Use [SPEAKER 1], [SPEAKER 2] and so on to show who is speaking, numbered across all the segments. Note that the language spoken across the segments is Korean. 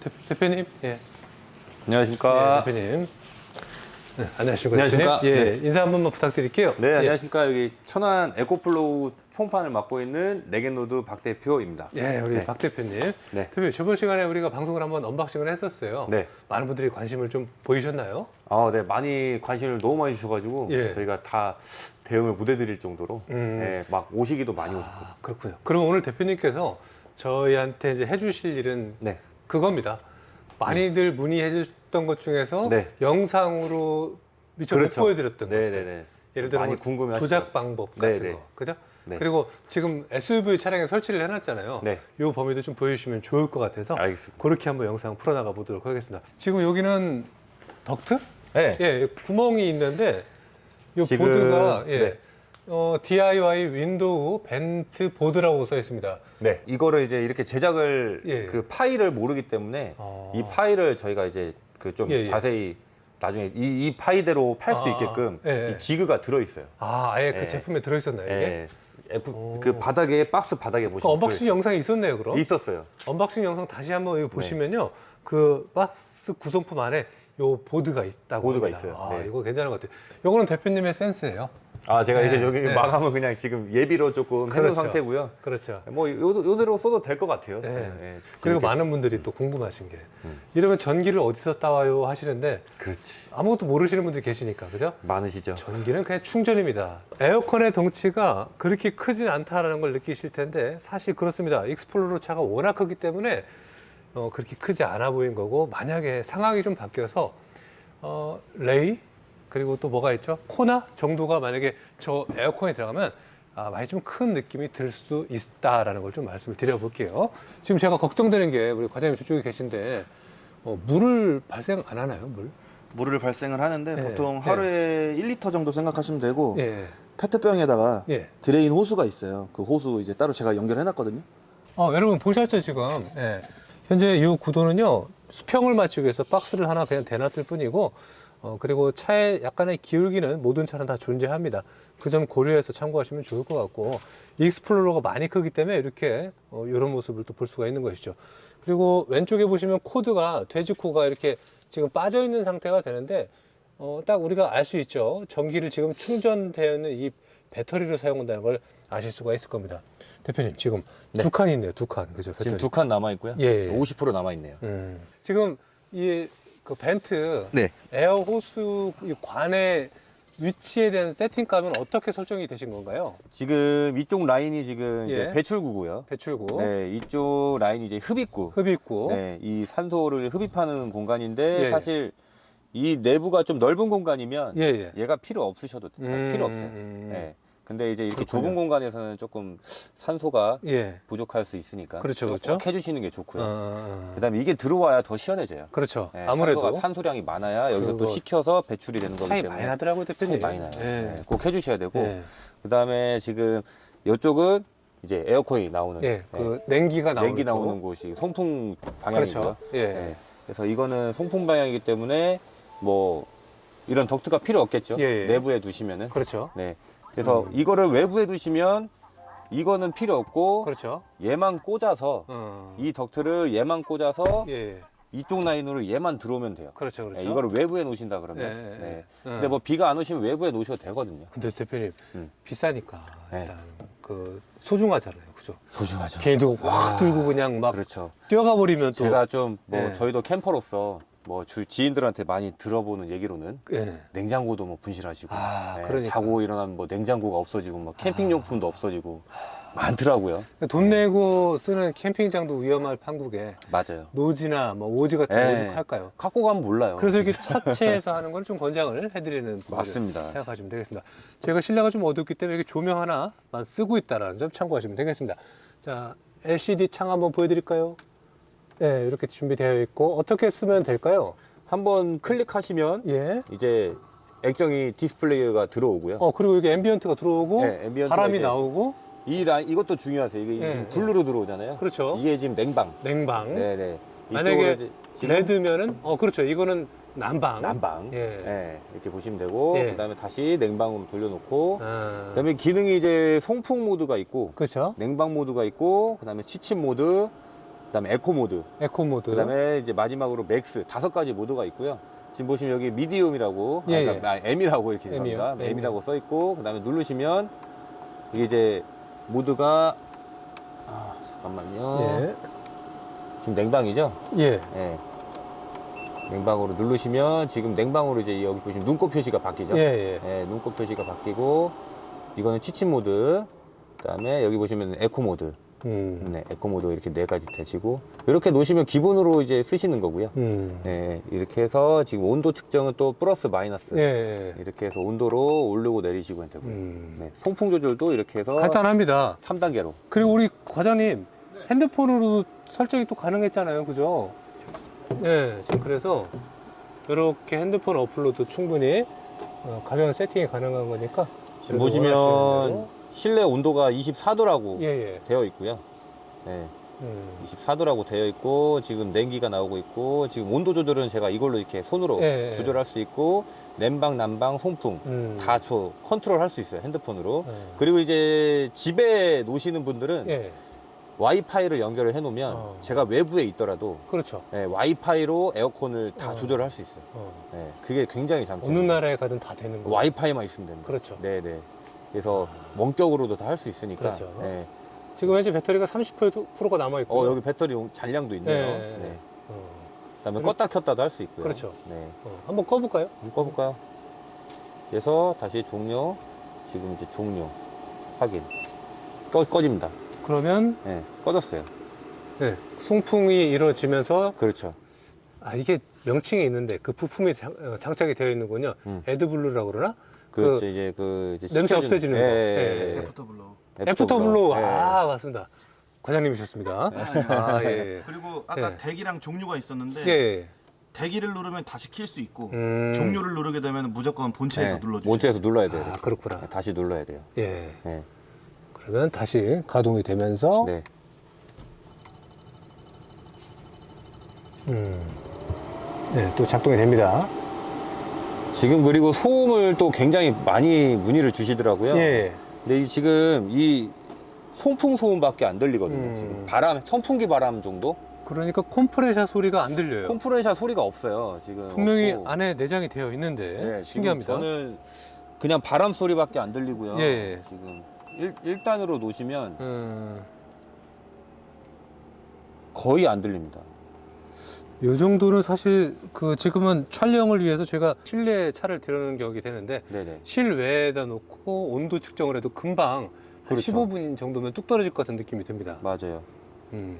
[SPEAKER 1] 대, 대표님, 예.
[SPEAKER 2] 안녕하십니까.
[SPEAKER 1] 네, 대표님. 네, 안녕하십니까.
[SPEAKER 2] 안녕하십니까.
[SPEAKER 1] 대표님. 예,
[SPEAKER 2] 네.
[SPEAKER 1] 인사 한 번만 부탁드릴게요.
[SPEAKER 2] 네,
[SPEAKER 1] 예.
[SPEAKER 2] 안녕하십니까. 여기 천안 에코플로우 총판을 맡고 있는 레겐노드 박 대표입니다.
[SPEAKER 1] 예, 우리
[SPEAKER 2] 네.
[SPEAKER 1] 박 대표님.
[SPEAKER 2] 네.
[SPEAKER 1] 대표님, 저번 시간에 우리가 방송을 한번 언박싱을 했었어요.
[SPEAKER 2] 네.
[SPEAKER 1] 많은 분들이 관심을 좀 보이셨나요?
[SPEAKER 2] 아, 네, 많이 관심을 너무 많이 주셔가지고
[SPEAKER 1] 예.
[SPEAKER 2] 저희가 다 대응을 못 해드릴 정도로
[SPEAKER 1] 음.
[SPEAKER 2] 네, 막 오시기도 많이 오셨거든요.
[SPEAKER 1] 아, 그렇군요. 그럼 오늘 대표님께서 저희한테 이제 해주실 일은
[SPEAKER 2] 네,
[SPEAKER 1] 그겁니다. 많이들 문의해 주셨던 것 중에서
[SPEAKER 2] 네.
[SPEAKER 1] 영상으로 미처 못 보여드렸던 것.
[SPEAKER 2] 네, 네, 네.
[SPEAKER 1] 예를 들어
[SPEAKER 2] 많이
[SPEAKER 1] 뭐
[SPEAKER 2] 궁금해하시죠.
[SPEAKER 1] 조작 방법
[SPEAKER 2] 네,
[SPEAKER 1] 같은
[SPEAKER 2] 네.
[SPEAKER 1] 거, 그죠?
[SPEAKER 2] 네.
[SPEAKER 1] 그리고 지금 SUV 차량에 설치를 해놨잖아요.
[SPEAKER 2] 네.
[SPEAKER 1] 이 범위도 좀 보여주시면 좋을 것 같아서
[SPEAKER 2] 알겠습니다.
[SPEAKER 1] 그렇게 한번 영상 풀어나가 보도록 하겠습니다. 지금 여기는 덕트?
[SPEAKER 2] 네.
[SPEAKER 1] 예, 구멍이 있는데 이
[SPEAKER 2] 지금,
[SPEAKER 1] 보드가 예,
[SPEAKER 2] 네.
[SPEAKER 1] 어, DIY 윈도우 벤트 보드라고 써 있습니다.
[SPEAKER 2] 네, 이거를 이제 이렇게 제작을
[SPEAKER 1] 예.
[SPEAKER 2] 그 파일을 모르기 때문에
[SPEAKER 1] 어.
[SPEAKER 2] 이 파일을 저희가 이제 그 좀
[SPEAKER 1] 예, 예.
[SPEAKER 2] 자세히 나중에 이, 이 파일대로 팔 수
[SPEAKER 1] 아,
[SPEAKER 2] 있게끔
[SPEAKER 1] 예, 예.
[SPEAKER 2] 이 지그가 들어 있어요.
[SPEAKER 1] 아, 아예 그
[SPEAKER 2] 예.
[SPEAKER 1] 제품에 들어 있었나요? 이게?
[SPEAKER 2] 예. F, 그 바닥에 박스 바닥에
[SPEAKER 1] 그
[SPEAKER 2] 보시면
[SPEAKER 1] 언박싱 영상이 있었네요, 그럼?
[SPEAKER 2] 있었어요.
[SPEAKER 1] 언박싱 영상 다시 한번 이거 보시면요. 그 박스 구성품 안에 요 보드가 있다고
[SPEAKER 2] 보드가
[SPEAKER 1] 합니다.
[SPEAKER 2] 있어요.
[SPEAKER 1] 아,
[SPEAKER 2] 네.
[SPEAKER 1] 이거 괜찮은 것 같아요. 요거는 대표님의 센스예요.
[SPEAKER 2] 아 제가 이제
[SPEAKER 1] 네,
[SPEAKER 2] 여기
[SPEAKER 1] 네.
[SPEAKER 2] 마감은 그냥 지금 예비로 조금 해놓은
[SPEAKER 1] 그렇죠.
[SPEAKER 2] 상태고요.
[SPEAKER 1] 그렇죠.
[SPEAKER 2] 뭐 요, 요대로 써도 될 것 같아요.
[SPEAKER 1] 네.
[SPEAKER 2] 예,
[SPEAKER 1] 그리고 많은 분들이 또 궁금하신 게
[SPEAKER 2] 음.
[SPEAKER 1] 이러면 전기를 어디서 따와요 하시는데
[SPEAKER 2] 그렇지
[SPEAKER 1] 아무것도 모르시는 분들이 계시니까 그죠?
[SPEAKER 2] 많으시죠.
[SPEAKER 1] 전기는 그냥 충전입니다. 에어컨의 덩치가 그렇게 크진 않다라는 걸 느끼실 텐데 사실 그렇습니다. 익스플로러 차가 워낙 크기 때문에 어, 그렇게 크지 않아 보인 거고 만약에 상황이 좀 바뀌어서 어, 레이 그리고 또 뭐가 있죠? 코나 정도가 만약에 저 에어컨에 들어가면 아, 많이 좀 큰 느낌이 들 수 있다라는 걸 좀 말씀을 드려볼게요. 지금 제가 걱정되는 게 우리 과장님 저쪽에 계신데 어, 물을 발생 안 하나요? 물?
[SPEAKER 3] 물을 발생을 하는데
[SPEAKER 1] 네,
[SPEAKER 3] 보통
[SPEAKER 1] 네.
[SPEAKER 3] 하루에 1리터 정도 생각하시면 되고
[SPEAKER 1] 예.
[SPEAKER 3] 페트병에다가
[SPEAKER 1] 예.
[SPEAKER 3] 드레인 호수가 있어요. 그 호수 이제 따로 제가 연결해 놨거든요.
[SPEAKER 1] 어, 여러분 보셨죠 지금? 예. 현재 이 구도는요 수평을 맞추기 위해서 박스를 하나 그냥 대놨을 뿐이고 어, 그리고 차의 약간의 기울기는 모든 차는 다 존재합니다. 그 점 고려해서 참고하시면 좋을 것 같고 익스플로러가 많이 크기 때문에 이렇게 어, 이런 모습을 또 볼 수가 있는 것이죠. 그리고 왼쪽에 보시면 코드가 돼지코가 이렇게 지금 빠져 있는 상태가 되는데 어, 딱 우리가 알 수 있죠. 전기를 지금 충전되어 있는 이 배터리로 사용한다는 걸 아실 수가 있을 겁니다. 대표님 지금 두 칸이 있네요. 두 칸. 그죠?
[SPEAKER 2] 지금
[SPEAKER 1] 배터리.
[SPEAKER 2] 두칸 남아 있고요.
[SPEAKER 1] 예, 예.
[SPEAKER 2] 50% 남아 있네요.
[SPEAKER 1] 음. 지금 이 그 벤트
[SPEAKER 3] 네.
[SPEAKER 1] 에어 호수 이 관의 위치에 대한 세팅값은 어떻게 설정이 되신 건가요?
[SPEAKER 2] 지금 이쪽 라인이 지금
[SPEAKER 1] 예.
[SPEAKER 2] 이제 배출구고요.
[SPEAKER 1] 배출구,
[SPEAKER 2] 네, 이쪽 라인이 이제 흡입구.
[SPEAKER 1] 흡입구.
[SPEAKER 2] 네, 이 산소를 흡입하는 공간인데
[SPEAKER 1] 예.
[SPEAKER 2] 사실 이 내부가 좀 넓은 공간이면
[SPEAKER 1] 예, 예.
[SPEAKER 2] 얘가 필요 없으셔도 돼요.
[SPEAKER 1] 음,
[SPEAKER 2] 필요 없어요.
[SPEAKER 1] 음.
[SPEAKER 2] 네. 근데 이제 이렇게
[SPEAKER 1] 그렇군요.
[SPEAKER 2] 좁은 공간에서는 조금 산소가
[SPEAKER 1] 예.
[SPEAKER 2] 부족할 수 있으니까
[SPEAKER 1] 그렇죠,
[SPEAKER 2] 꼭
[SPEAKER 1] 그렇죠.
[SPEAKER 2] 해주시는 게
[SPEAKER 1] 어,
[SPEAKER 2] 좋고요.
[SPEAKER 1] 어, 어.
[SPEAKER 2] 그다음에 이게 들어와야 더 시원해져요.
[SPEAKER 1] 그렇죠.
[SPEAKER 2] 네,
[SPEAKER 1] 아무래도
[SPEAKER 2] 산소가 산소량이 많아야 여기서
[SPEAKER 1] 그거
[SPEAKER 2] 또 식혀서 배출이 되는 거기
[SPEAKER 1] 차이
[SPEAKER 2] 때문에
[SPEAKER 1] 많이 나더라고요, 대표님.
[SPEAKER 2] 많이 나요.
[SPEAKER 1] 예.
[SPEAKER 2] 네, 꼭 해주셔야 되고
[SPEAKER 1] 예.
[SPEAKER 2] 그다음에 지금 이쪽은 이제 에어컨이 나오는
[SPEAKER 1] 예, 그 냉기가 나오는
[SPEAKER 2] 냉기
[SPEAKER 1] 쪽.
[SPEAKER 2] 나오는 곳이 송풍 방향이고요.
[SPEAKER 1] 그렇죠. 예.
[SPEAKER 2] 네, 그래서 이거는 송풍 방향이기 때문에 뭐 이런 덕트가 필요 없겠죠.
[SPEAKER 1] 예, 예.
[SPEAKER 2] 내부에 두시면은.
[SPEAKER 1] 그렇죠.
[SPEAKER 2] 네. 그래서 이거를 외부에 두시면 이거는 필요 없고
[SPEAKER 1] 그렇죠.
[SPEAKER 2] 얘만 꽂아서
[SPEAKER 1] 어.
[SPEAKER 2] 이 덕트를 얘만 꽂아서
[SPEAKER 1] 예, 예.
[SPEAKER 2] 이쪽 라인으로 얘만 들어오면 돼요.
[SPEAKER 1] 그렇죠, 그렇죠.
[SPEAKER 2] 네, 이거를 외부에 놓으신다 그러면.
[SPEAKER 1] 예, 예, 예.
[SPEAKER 2] 네.
[SPEAKER 1] 음.
[SPEAKER 2] 근데 뭐 비가 안 오시면 외부에 놓으셔도 되거든요.
[SPEAKER 1] 근데 대표님
[SPEAKER 2] 음.
[SPEAKER 1] 비싸니까
[SPEAKER 2] 네.
[SPEAKER 1] 일단 그 소중하잖아요, 그죠?
[SPEAKER 2] 소중하죠.
[SPEAKER 1] 누가 확 들고 그냥 막
[SPEAKER 2] 그렇죠.
[SPEAKER 1] 뛰어가 버리면 또
[SPEAKER 2] 제가 좀뭐
[SPEAKER 1] 예.
[SPEAKER 2] 저희도 캠퍼로서 뭐 주 지인들한테 많이 들어보는 얘기로는
[SPEAKER 1] 예.
[SPEAKER 2] 냉장고도 뭐 분실하시고
[SPEAKER 1] 아,
[SPEAKER 2] 네,
[SPEAKER 1] 그러니까.
[SPEAKER 2] 자고 일어나면 뭐 냉장고가 없어지고 뭐 캠핑 용품도 없어지고 많더라고요.
[SPEAKER 1] 돈 내고 쓰는 캠핑장도 위험할 판국에
[SPEAKER 2] 맞아요.
[SPEAKER 1] 노지나 뭐 오지 같은 거
[SPEAKER 2] 예.
[SPEAKER 1] 오죽할까요?
[SPEAKER 2] 갖고 가면 몰라요.
[SPEAKER 1] 그래서 이렇게 차체에서 하는 건 좀 권장을 해드리는 부분을
[SPEAKER 2] 맞습니다.
[SPEAKER 1] 생각하시면 되겠습니다. 저희가 실내가 좀 어둡기 때문에 이렇게 조명 하나만 쓰고 있다는 점 참고하시면 되겠습니다. 자, LCD 창 한번 보여드릴까요? 네, 이렇게 준비되어 있고 어떻게 쓰면 될까요?
[SPEAKER 2] 한번 클릭하시면
[SPEAKER 1] 예.
[SPEAKER 2] 이제 액정이 디스플레이가 들어오고요.
[SPEAKER 1] 어 그리고 여기 앰비언트가 들어오고
[SPEAKER 2] 네, 앰비언트가
[SPEAKER 1] 바람이
[SPEAKER 2] 이제
[SPEAKER 1] 나오고
[SPEAKER 2] 이 라인 이것도 중요하세요. 이게
[SPEAKER 1] 예,
[SPEAKER 2] 지금
[SPEAKER 1] 예.
[SPEAKER 2] 블루로 들어오잖아요.
[SPEAKER 1] 그렇죠.
[SPEAKER 2] 이게 지금 냉방.
[SPEAKER 1] 냉방.
[SPEAKER 2] 네 네.
[SPEAKER 1] 만약에
[SPEAKER 2] 이쪽으로 이제 지금
[SPEAKER 1] 레드면은 어 그렇죠. 이거는 난방.
[SPEAKER 2] 난방.
[SPEAKER 1] 예.
[SPEAKER 2] 예, 이렇게 보시면 되고
[SPEAKER 1] 예.
[SPEAKER 2] 그다음에 다시 냉방으로 돌려놓고
[SPEAKER 1] 아,
[SPEAKER 2] 그다음에 기능이 이제 송풍 모드가 있고
[SPEAKER 1] 그렇죠.
[SPEAKER 2] 냉방 모드가 있고 그다음에 취침 모드 그다음에 에코 모드,
[SPEAKER 1] 에코 모드.
[SPEAKER 2] 그다음에 이제 마지막으로 맥스 다섯 가지 모드가 있고요. 지금 보시면 여기 미디움이라고,
[SPEAKER 1] 예,
[SPEAKER 2] 아, 그러니까 아, M이라고 이렇게
[SPEAKER 1] M이요?
[SPEAKER 2] 합니다.
[SPEAKER 1] M.
[SPEAKER 2] M이라고 써 있고, 그다음에 누르시면 이게 이제 모드가 아 잠깐만요.
[SPEAKER 1] 예.
[SPEAKER 2] 지금 냉방이죠?
[SPEAKER 1] 예.
[SPEAKER 2] 예. 냉방으로 누르시면 지금 냉방으로 이제 여기 보시면 눈곱 표시가 바뀌죠?
[SPEAKER 1] 예, 예.
[SPEAKER 2] 예, 눈곱 표시가 바뀌고 이거는 치침 모드. 그다음에 여기 보시면 에코 모드.
[SPEAKER 1] 음.
[SPEAKER 2] 네, 에코 모드 이렇게 네 가지 되시고 이렇게 놓으시면 기본으로 이제 쓰시는 거고요.
[SPEAKER 1] 음.
[SPEAKER 2] 네, 이렇게 해서 지금 온도 측정은 또 플러스 마이너스
[SPEAKER 1] 예, 예.
[SPEAKER 2] 이렇게 해서 온도로 오르고 내리시고 되고요.
[SPEAKER 1] 음.
[SPEAKER 2] 네, 송풍 조절도 이렇게 해서
[SPEAKER 1] 간단합니다.
[SPEAKER 2] 3단계로.
[SPEAKER 1] 그리고 우리 과장님 핸드폰으로 설정이 또 가능했잖아요, 그죠? 예, 지금 그래서 이렇게 핸드폰 어플로도 충분히 어, 가벼운 세팅이 가능한 거니까.
[SPEAKER 2] 보시면
[SPEAKER 1] 원하시는
[SPEAKER 2] 실내 온도가 24도라고
[SPEAKER 1] 대로. 예, 예.
[SPEAKER 2] 되어 있고요. 네,
[SPEAKER 1] 음.
[SPEAKER 2] 24도라고 되어 있고 지금 냉기가 나오고 있고 지금 온도 조절은 제가 이걸로 이렇게 손으로
[SPEAKER 1] 예, 예.
[SPEAKER 2] 조절할 수 있고 냉방, 난방, 송풍
[SPEAKER 1] 음.
[SPEAKER 2] 다 저 컨트롤 할 수 있어요 핸드폰으로.
[SPEAKER 1] 예.
[SPEAKER 2] 그리고 이제 집에 놓으시는 분들은
[SPEAKER 1] 예,
[SPEAKER 2] 와이파이를 연결을 해놓으면
[SPEAKER 1] 어.
[SPEAKER 2] 제가 외부에 있더라도
[SPEAKER 1] 그렇죠.
[SPEAKER 2] 네, 와이파이로 에어컨을 다
[SPEAKER 1] 어.
[SPEAKER 2] 조절할 수 있어요.
[SPEAKER 1] 어.
[SPEAKER 2] 네, 그게 굉장히 장점.
[SPEAKER 1] 어느 나라에 가든 다 되는 거.
[SPEAKER 2] 와이파이만 있으면 됩니다.
[SPEAKER 1] 그렇죠.
[SPEAKER 2] 네, 네. 그래서 원격으로도 다 할 수 있으니까.
[SPEAKER 1] 그렇죠.
[SPEAKER 2] 네.
[SPEAKER 1] 지금 현재 배터리가 30%가 남아 있고.
[SPEAKER 2] 어 여기 배터리 용- 잔량도 있네요. 네.
[SPEAKER 1] 예. 어.
[SPEAKER 2] 그다음에
[SPEAKER 1] 그리고-
[SPEAKER 2] 껐다 켰다도 할 수 있고요.
[SPEAKER 1] 그렇죠.
[SPEAKER 2] 네.
[SPEAKER 1] 어. 한번 꺼볼까요?
[SPEAKER 2] 한번 꺼볼까요? 그래서 다시 종료. 지금 이제 종료 확인. 꺼 꺼집니다.
[SPEAKER 1] 그러면
[SPEAKER 2] 네, 꺼졌어요.
[SPEAKER 1] 네, 송풍이 이루어지면서
[SPEAKER 2] 그렇죠.
[SPEAKER 1] 아 이게 명칭이 있는데 그 부품이 장, 어, 장착이 되어 있는군요.
[SPEAKER 2] 음.
[SPEAKER 1] 에드블루라고 그러나?
[SPEAKER 2] 그렇죠. 이제 그 이제
[SPEAKER 1] 냄새
[SPEAKER 2] 식혀주는-
[SPEAKER 1] 없애지는
[SPEAKER 2] 예,
[SPEAKER 1] 거.
[SPEAKER 2] 예,
[SPEAKER 1] 예,
[SPEAKER 2] 예.
[SPEAKER 3] 애프터 블로.
[SPEAKER 1] 애프터블루.
[SPEAKER 2] 예.
[SPEAKER 1] 아 맞습니다. 과장님이셨습니다. 아 예.
[SPEAKER 3] 그리고 아까
[SPEAKER 1] 예.
[SPEAKER 3] 대기랑 종류가 있었는데
[SPEAKER 1] 예. 예.
[SPEAKER 3] 대기를 누르면 다시 킬 수 있고
[SPEAKER 1] 음.
[SPEAKER 3] 종류를 누르게 되면 무조건 본체에서
[SPEAKER 2] 네,
[SPEAKER 3] 눌러주세요.
[SPEAKER 2] 본체에서 눌러야 돼요.
[SPEAKER 1] 아. 그렇구나.
[SPEAKER 2] 네, 다시 눌러야 돼요.
[SPEAKER 1] 예.
[SPEAKER 2] 네.
[SPEAKER 1] 그러면 다시 가동이 되면서
[SPEAKER 2] 네.
[SPEAKER 1] 음. 네, 또 작동이 됩니다.
[SPEAKER 2] 지금 그리고 소음을 또 굉장히 많이 문의를 주시더라고요.
[SPEAKER 1] 예.
[SPEAKER 2] 근데 이 지금 이 송풍 소음밖에 안 들리거든요.
[SPEAKER 1] 음.
[SPEAKER 2] 지금 바람, 선풍기 바람 정도?
[SPEAKER 1] 그러니까 컴프레셔 소리가 안 들려요.
[SPEAKER 2] 컴프레셔 소리가 없어요. 지금
[SPEAKER 1] 분명히
[SPEAKER 2] 없고.
[SPEAKER 1] 안에 내장이 되어 있는데
[SPEAKER 2] 네,
[SPEAKER 1] 신기합니다.
[SPEAKER 2] 저는 그냥 바람 소리밖에 안 들리고요.
[SPEAKER 1] 예, 예.
[SPEAKER 2] 지금 일, 1단으로 놓으시면
[SPEAKER 1] 음,
[SPEAKER 2] 거의 안 들립니다.
[SPEAKER 1] 요 정도는 사실 그 지금은 촬영을 위해서 제가 실내에 차를 들여놓는 격이 되는데
[SPEAKER 2] 네네.
[SPEAKER 1] 실외에다 놓고 온도 측정을 해도 금방 한
[SPEAKER 2] 그렇죠.
[SPEAKER 1] 15분 정도면 뚝 떨어질 것 같은 느낌이 듭니다.
[SPEAKER 2] 맞아요.
[SPEAKER 1] 음.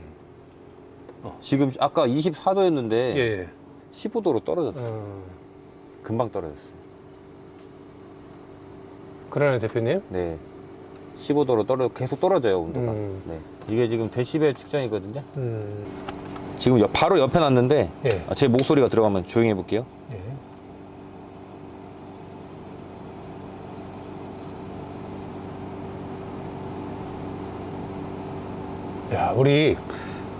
[SPEAKER 2] 지금 아까 24도였는데
[SPEAKER 1] 예. 예.
[SPEAKER 2] 15도로 떨어졌어요.
[SPEAKER 1] 어,
[SPEAKER 2] 금방 떨어졌어요.
[SPEAKER 1] 그러네 대표님.
[SPEAKER 2] 네. 15도로 떨어 계속 떨어져요 온도가.
[SPEAKER 1] 음.
[SPEAKER 2] 네. 이게 지금 데시벨 측정이거든요.
[SPEAKER 1] 음.
[SPEAKER 2] 지금 옆- 바로 옆에 놨는데
[SPEAKER 1] 예.
[SPEAKER 2] 아, 제 목소리가 들어가면 조용히 해볼게요.
[SPEAKER 1] 예. 야, 우리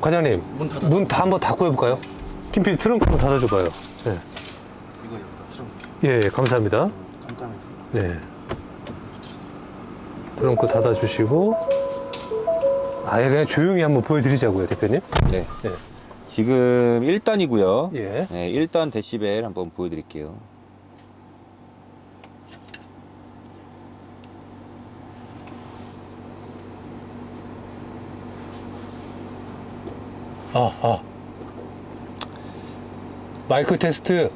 [SPEAKER 1] 과장님
[SPEAKER 3] 문 닫아.
[SPEAKER 1] 문 다 한번 닫고 해볼까요? 김PD 트렁크 한번 닫아줘봐요. 네.
[SPEAKER 3] 이거 여기다 트렁크.
[SPEAKER 1] 예, 예, 감사합니다.
[SPEAKER 3] 깜깜해.
[SPEAKER 1] 네. 트렁크 닫아주시고 아예 그냥 조용히 한번 보여드리자고요, 대표님.
[SPEAKER 2] 네.
[SPEAKER 1] 네.
[SPEAKER 2] 지금 1단이고요.
[SPEAKER 1] 예.
[SPEAKER 2] 네, 1단 데시벨 한번 보여드릴게요.
[SPEAKER 1] 아, 아. 마이크 테스트.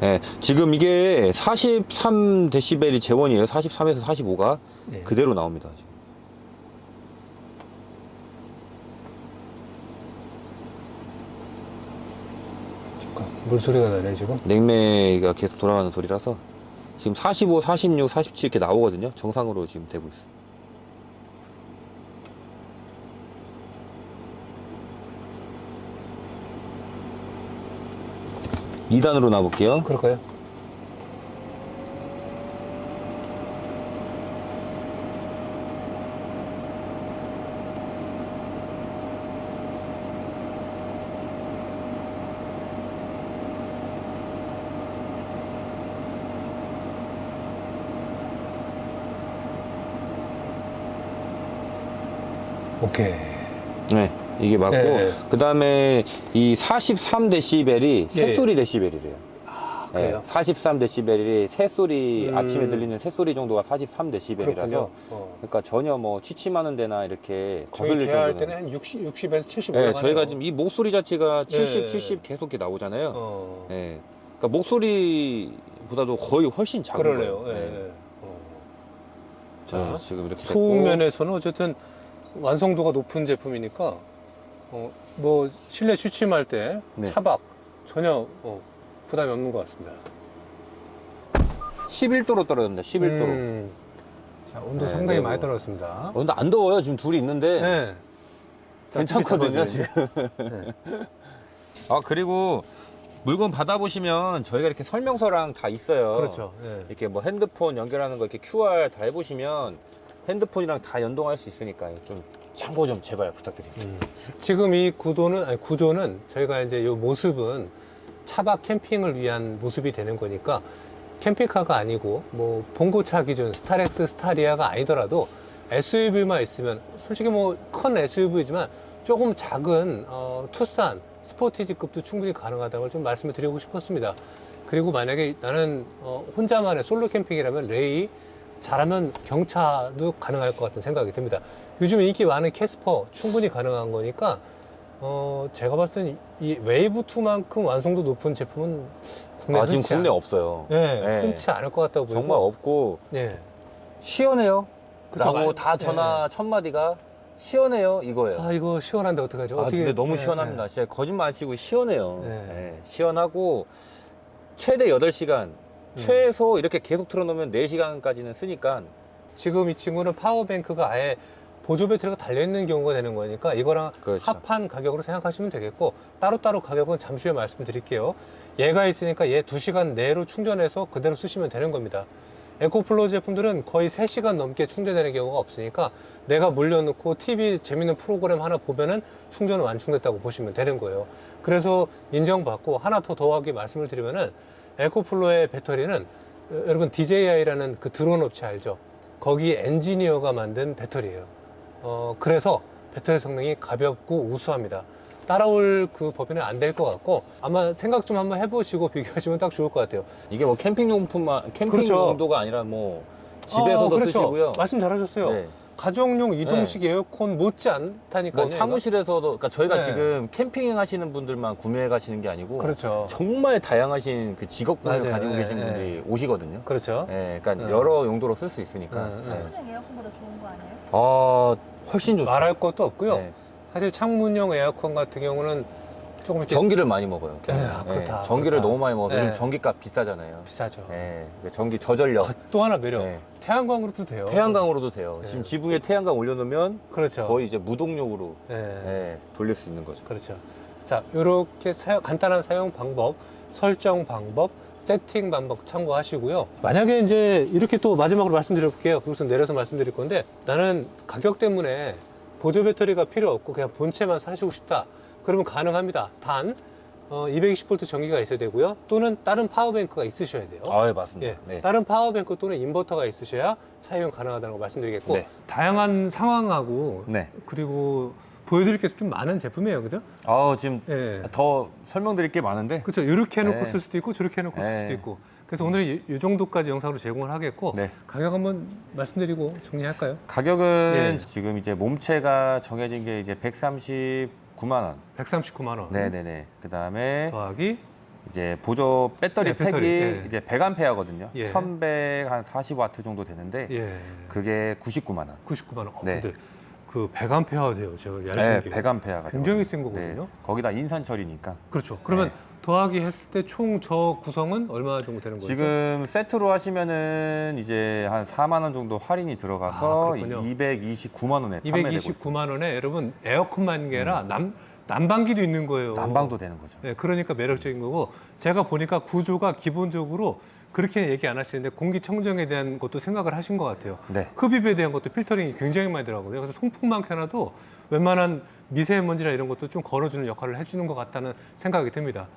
[SPEAKER 2] 네, 지금 이게 43 데시벨이 재원이에요. 43에서 45가
[SPEAKER 1] 예.
[SPEAKER 2] 그대로 나옵니다. 지금.
[SPEAKER 1] 물 소리가 나네, 지금.
[SPEAKER 2] 냉매가 계속 돌아가는 소리라서 지금 45, 46, 47 이렇게 나오거든요. 정상으로 지금 되고 있어요. 이단으로 나볼게요.
[SPEAKER 1] 그럴까요? 오케이.
[SPEAKER 2] 네, 이게 맞고
[SPEAKER 1] 네.
[SPEAKER 2] 그다음에 이 43데시벨이
[SPEAKER 1] 예.
[SPEAKER 2] 새소리 데시벨이래요.
[SPEAKER 1] 그래요?
[SPEAKER 2] 43데시벨이 새소리
[SPEAKER 1] 음.
[SPEAKER 2] 아침에 들리는 새소리 정도가 43데시벨이라서
[SPEAKER 1] 그렇군요. 어.
[SPEAKER 2] 그러니까 전혀 뭐 취침하는 데나 이렇게
[SPEAKER 1] 저희
[SPEAKER 2] 거슬릴
[SPEAKER 1] 대화할
[SPEAKER 2] 정도는
[SPEAKER 1] 때는 한 60, 60에서 70
[SPEAKER 2] 네,
[SPEAKER 1] 올라가요.
[SPEAKER 2] 저희가 지금 이 목소리 자체가 70,
[SPEAKER 1] 네.
[SPEAKER 2] 70 계속 이렇게 나오잖아요.
[SPEAKER 1] 어.
[SPEAKER 2] 네. 그러니까 목소리보다도 거의 훨씬 작은
[SPEAKER 1] 그러네요.
[SPEAKER 2] 거예요.
[SPEAKER 1] 예,
[SPEAKER 2] 네.
[SPEAKER 1] 예. 어.
[SPEAKER 2] 자,
[SPEAKER 1] 자,
[SPEAKER 2] 지금 이렇게 됐고.
[SPEAKER 1] 소음면에서는 어쨌든 완성도가 높은 제품이니까 어, 뭐 실내 취침할 때
[SPEAKER 2] 네.
[SPEAKER 1] 차박 전혀 어, 부담이 없는 것 같습니다.
[SPEAKER 2] 11도로 떨어졌습니다. 11도로.
[SPEAKER 1] 음. 자, 온도
[SPEAKER 2] 네,
[SPEAKER 1] 상당히
[SPEAKER 2] 네,
[SPEAKER 1] 많이
[SPEAKER 2] 뭐.
[SPEAKER 1] 떨어졌습니다.
[SPEAKER 2] 어, 근데 안 더워요. 지금 둘이 있는데
[SPEAKER 1] 네.
[SPEAKER 2] 괜찮거든요.
[SPEAKER 1] 지금.
[SPEAKER 2] 지금. 아 그리고 물건 받아보시면 저희가 이렇게 설명서랑 다 있어요.
[SPEAKER 1] 그렇죠. 네.
[SPEAKER 2] 이렇게 뭐 핸드폰 연결하는 거 이렇게 QR 다 해보시면 핸드폰이랑 다 연동할 수 있으니까 좀 참고 좀 제발 부탁드립니다.
[SPEAKER 1] 음. 지금 이 구도는 아니 구조는 저희가 이제 이 모습은 차박 캠핑을 위한 모습이 되는 거니까 캠핑카가 아니고 뭐 봉고차 기준 스타렉스 스타리아가 아니더라도 SUV만 있으면 솔직히 뭐 큰 SUV지만 조금 작은 어, 투싼 스포티지급도 충분히 가능하다는 걸 좀 말씀을 드리고 싶었습니다. 그리고 만약에 나는 어, 혼자만의 솔로 캠핑이라면 레이 잘하면 경차도 가능할 것 같은 생각이 듭니다. 요즘 인기 많은 캐스퍼 충분히 가능한 거니까 어, 제가 봤을 때는 이 웨이브 2만큼 완성도 높은 제품은 국내
[SPEAKER 2] 아 지금
[SPEAKER 1] 흔치
[SPEAKER 2] 국내
[SPEAKER 1] 않-
[SPEAKER 2] 없어요.
[SPEAKER 1] 네,
[SPEAKER 2] 네.
[SPEAKER 1] 흔치 않을 것 같다고 보이고
[SPEAKER 2] 정말 없고
[SPEAKER 1] 네.
[SPEAKER 2] 시원해요.
[SPEAKER 1] 그쵸,
[SPEAKER 2] 라고
[SPEAKER 1] 말-
[SPEAKER 2] 다 전화 첫 마디가 시원해요 이거예요.
[SPEAKER 1] 아 이거 시원한데 어떡하죠?
[SPEAKER 2] 아,
[SPEAKER 1] 어떻게
[SPEAKER 2] 근데 너무
[SPEAKER 1] 네,
[SPEAKER 2] 시원합니다. 진짜 거짓말 안 치고 시원해요.
[SPEAKER 1] 네.
[SPEAKER 2] 네, 시원하고 최대 8시간,
[SPEAKER 1] 음.
[SPEAKER 2] 최소 이렇게 계속 틀어놓으면 4시간까지는 쓰니까
[SPEAKER 1] 네. 지금 이 친구는 파워뱅크가 아예 보조 배터리가 달려있는 경우가 되는 거니까 이거랑
[SPEAKER 2] 그렇죠.
[SPEAKER 1] 합한 가격으로 생각하시면 되겠고 따로따로 가격은 잠시 후에 말씀드릴게요. 얘가 있으니까 얘 2시간 내로 충전해서 그대로 쓰시면 되는 겁니다. 에코플로 제품들은 거의 3시간 넘게 충전되는 경우가 없으니까 내가 물려놓고 TV 재밌는 프로그램 하나 보면은 충전은 완충됐다고 보시면 되는 거예요. 그래서 인정받고 하나 더 더하게 말씀을 드리면은 에코플로의 배터리는 어, 여러분 DJI라는 그 드론 업체 알죠? 거기 엔지니어가 만든 배터리예요. 어, 그래서 배터리 성능이 가볍고 우수합니다. 따라올 그 법인은 안 될 것 같고 아마 생각 좀 한번 해보시고 비교하시면 딱 좋을 것 같아요.
[SPEAKER 2] 이게 뭐 캠핑용품만 캠핑
[SPEAKER 1] 그렇죠.
[SPEAKER 2] 용도가 아니라 뭐 집에서도
[SPEAKER 1] 어, 그렇죠.
[SPEAKER 2] 쓰시고요.
[SPEAKER 1] 말씀 잘하셨어요.
[SPEAKER 2] 네.
[SPEAKER 1] 가정용 이동식 에어컨 못지 않다니까요.
[SPEAKER 2] 뭐 사무실에서도 그러니까 저희가
[SPEAKER 1] 네.
[SPEAKER 2] 지금 캠핑 하시는 분들만 구매해 가시는 게 아니고
[SPEAKER 1] 그렇죠.
[SPEAKER 2] 정말 다양하신 그 직업군을
[SPEAKER 1] 맞아요.
[SPEAKER 2] 가지고
[SPEAKER 1] 네,
[SPEAKER 2] 계신
[SPEAKER 1] 네.
[SPEAKER 2] 분들이 오시거든요.
[SPEAKER 1] 그렇죠.
[SPEAKER 2] 네, 그러니까
[SPEAKER 1] 네.
[SPEAKER 2] 여러 용도로 쓸 수 있으니까.
[SPEAKER 1] 네, 네.
[SPEAKER 2] 네.
[SPEAKER 4] 그냥 에어컨보다 좋은 거 아니에요?
[SPEAKER 2] 아, 훨씬 좋죠.
[SPEAKER 1] 말할 것도 없고요.
[SPEAKER 2] 네.
[SPEAKER 1] 사실 창문용 에어컨 같은 경우는 조금 이렇게
[SPEAKER 2] 전기를 많이 먹어요.
[SPEAKER 1] 네, 아, 그렇다,
[SPEAKER 2] 전기를
[SPEAKER 1] 그렇다.
[SPEAKER 2] 너무 많이 먹어요.
[SPEAKER 1] 네.
[SPEAKER 2] 요즘 전기값 비싸잖아요.
[SPEAKER 1] 비싸죠.
[SPEAKER 2] 네, 그 전기 저전력.
[SPEAKER 1] 아, 또 하나 매력.
[SPEAKER 2] 네.
[SPEAKER 1] 태양광으로도 돼요.
[SPEAKER 2] 태양광으로도 돼요.
[SPEAKER 1] 네.
[SPEAKER 2] 지금 지붕에 태양광 올려놓으면
[SPEAKER 1] 그렇죠.
[SPEAKER 2] 거의 이제 무동력으로
[SPEAKER 1] 네.
[SPEAKER 2] 네, 돌릴 수 있는 거죠.
[SPEAKER 1] 그렇죠. 자, 이렇게 간단한 사용 방법, 설정 방법, 세팅 방법 참고하시고요. 만약에 이제 이렇게 또 마지막으로 말씀드려 볼게요. 그것은 내려서 말씀드릴 건데 나는 가격 때문에 보조 배터리가 필요 없고 그냥 본체만 사시고 싶다. 그러면 가능합니다. 단 어, 220V 전기가 있어야 되고요. 또는 다른 파워뱅크가 있으셔야 돼요.
[SPEAKER 2] 아, 예, 맞습니다.
[SPEAKER 1] 예,
[SPEAKER 2] 네.
[SPEAKER 1] 다른 파워뱅크 또는 인버터가 있으셔야 사용 가능하다는 거 말씀드리겠고
[SPEAKER 2] 네.
[SPEAKER 1] 다양한 상황하고
[SPEAKER 2] 네.
[SPEAKER 1] 그리고 보여드릴 게 좀 많은 제품이에요, 그죠?
[SPEAKER 2] 아, 지금
[SPEAKER 1] 예.
[SPEAKER 2] 더 설명드릴 게 많은데.
[SPEAKER 1] 그렇죠. 이렇게 해놓고
[SPEAKER 2] 네.
[SPEAKER 1] 쓸 수도 있고 저렇게 해놓고 쓸
[SPEAKER 2] 네.
[SPEAKER 1] 수도 있고. 그래서 오늘 이, 이 정도까지 영상으로 제공을 하겠고
[SPEAKER 2] 네.
[SPEAKER 1] 가격 한번 말씀드리고 정리할까요?
[SPEAKER 2] 가격은
[SPEAKER 1] 예.
[SPEAKER 2] 지금 이제 몸체가 정해진 게 이제 139만 원.
[SPEAKER 1] 139만 원
[SPEAKER 2] 네네네. 그 다음에
[SPEAKER 1] 더하기
[SPEAKER 2] 이제 보조 배터리
[SPEAKER 1] 네, 배터리,
[SPEAKER 2] 팩이
[SPEAKER 1] 예.
[SPEAKER 2] 이제 100암페어거든요.
[SPEAKER 1] 예.
[SPEAKER 2] 1140와트 정도 되는데
[SPEAKER 1] 예
[SPEAKER 2] 그게 99만 원.
[SPEAKER 1] 99만 원. 어,
[SPEAKER 2] 네.
[SPEAKER 1] 근데 그 100암페어 돼요. 제가 얇은
[SPEAKER 2] 네,
[SPEAKER 1] 게
[SPEAKER 2] 100암페어가
[SPEAKER 1] 굉장히 센 거거든요.
[SPEAKER 2] 거기다 인산 처리니까.
[SPEAKER 1] 그렇죠. 그러면
[SPEAKER 2] 네.
[SPEAKER 1] 더하기 했을 때 총 저 구성은 얼마 정도 되는 거죠?
[SPEAKER 2] 지금 세트로 하시면은 이제 한 4만 원 정도 할인이 들어가서
[SPEAKER 1] 아, 그렇군요.
[SPEAKER 2] 229만 원에 판매되고 있습니다.
[SPEAKER 1] 229만 원에 여러분 에어컨만 게 아니라 남 난방기도 있는 거예요.
[SPEAKER 2] 난방도 되는 거죠.
[SPEAKER 1] 네, 그러니까 매력적인 거고 제가 보니까 구조가 기본적으로 그렇게 얘기 안 하시는데 공기청정에 대한 것도 생각을 하신 것 같아요.
[SPEAKER 2] 네.
[SPEAKER 1] 흡입에 대한 것도 필터링이 굉장히 많이 들어가거든요. 그래서 송풍만 켜놔도 웬만한 미세먼지나 이런 것도 좀 걸어주는 역할을 해주는 것 같다는 생각이 듭니다.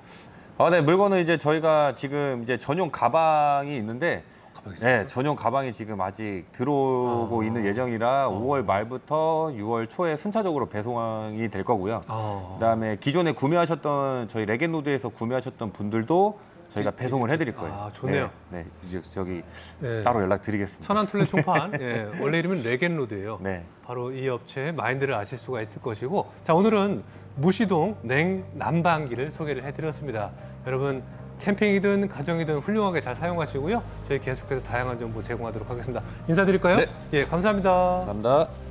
[SPEAKER 2] 아, 네, 물건은 이제 저희가 지금 이제 전용 가방이 있는데
[SPEAKER 1] 가방이죠.
[SPEAKER 2] 네, 전용 가방이 지금 아직 들어오고
[SPEAKER 1] 아.
[SPEAKER 2] 있는 예정이라 5월 말부터 6월 초에 순차적으로 배송이 될 거고요.
[SPEAKER 1] 아.
[SPEAKER 2] 그다음에 기존에 구매하셨던 저희 레겐노드에서 구매하셨던 분들도 저희가 배송을 해드릴 거예요.
[SPEAKER 1] 아, 좋네요.
[SPEAKER 2] 네, 네, 이제 저기
[SPEAKER 1] 네.
[SPEAKER 2] 따로 연락드리겠습니다.
[SPEAKER 1] 천안 툴레 총판 예, 원래 이름은 레겐로드예요.
[SPEAKER 2] 네.
[SPEAKER 1] 바로 이 업체의 마인드를 아실 수가 있을 것이고 자 오늘은 무시동 냉 난방기를 소개를 해드렸습니다. 여러분 캠핑이든 가정이든 훌륭하게 잘 사용하시고요. 저희 계속해서 다양한 정보 제공하도록 하겠습니다. 인사드릴까요?
[SPEAKER 2] 네.
[SPEAKER 1] 예, 감사합니다.
[SPEAKER 2] 감사합니다.